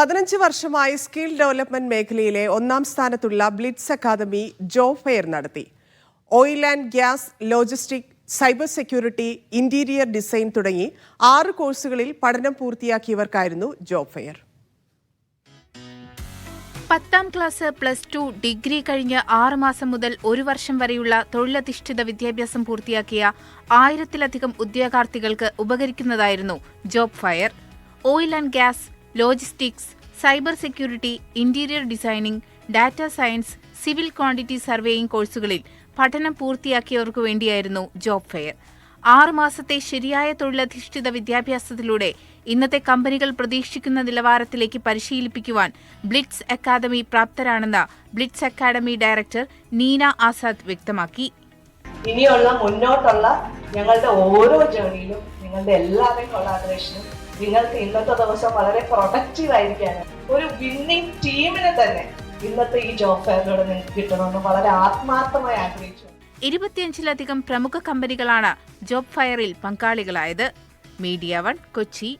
പതിനഞ്ച് വർഷമായി skill development മേഖലയിലെ ഒന്നാം സ്ഥാനത്തുള്ള ബ്ലിറ്റ്സ് അക്കാദമി ജോബ് ഫെയർ നടത്തി. Oil and gas logistic cyber security interior design തുടങ്ങി ആറ് കോഴ്സുകളിൽ പഠനം പൂർത്തിയാക്കിയവർക്കായിരുന്നു ജോബ് ഫെയർ. പത്താം ക്ലാസ് പ്ലസ് ടു ഡിഗ്രി കഴിഞ്ഞ് ആറ് മാസം മുതൽ ഒരു വർഷം വരെയുള്ള തൊഴിലധിഷ്ഠിത വിദ്യാഭ്യാസം പൂർത്തിയാക്കിയ ആയിരത്തിലധികം ഉദ്യോഗാർത്ഥികൾക്ക് ഉപകരിക്കുന്നതായിരുന്നു job fair. Oil and gas logistics cyber security interior designing data science civil quantity surveying കോഴ്സുകളിൽ പഠനം പൂർത്തിയാക്കിയവർക്കു വേണ്ടിയായിരുന്നു ജോബ് ഫെയർ. ആറുമാസത്തെ ശരിയായ തൊഴിലധിഷ്ഠിത വിദ്യാഭ്യാസത്തിലൂടെ ഇന്നത്തെ കമ്പനികൾ പ്രതീക്ഷിക്കുന്ന നിലവാരത്തിലേക്ക് പരിശീലിപ്പിക്കുവാൻ Blitz academy പ്രാപ്തരാണെന്ന് Blitz academy director Neena Azad വ്യക്തമാക്കി. ഇനിയുള്ള മുന്നോട്ടുള്ള ഞങ്ങളുടെ ഓരോ ജേണിയിലും നിങ്ങളുടെ എല്ലാവരും കൊളാബറേഷനും നിങ്ങൾക്ക് ഇന്നത്തെ ദിവസം വളരെ പ്രൊഡക്റ്റീവ് ആയിരിക്കാനും ഒരു വിന്നിംഗ് ടീമിനെ തന്നെ ഇന്നത്തെ ഈ ജോബ് ഫെയറിലൂടെ നിങ്ങൾക്ക് കിട്ടണമെന്ന് വളരെ ആത്മാർത്ഥമായി ആഗ്രഹിച്ചു. ഇരുപത്തിയഞ്ചിലധികം പ്രമുഖ കമ്പനികളാണ് ജോബ് ഫയറിൽ പങ്കാളികളായത്. Media one Kochi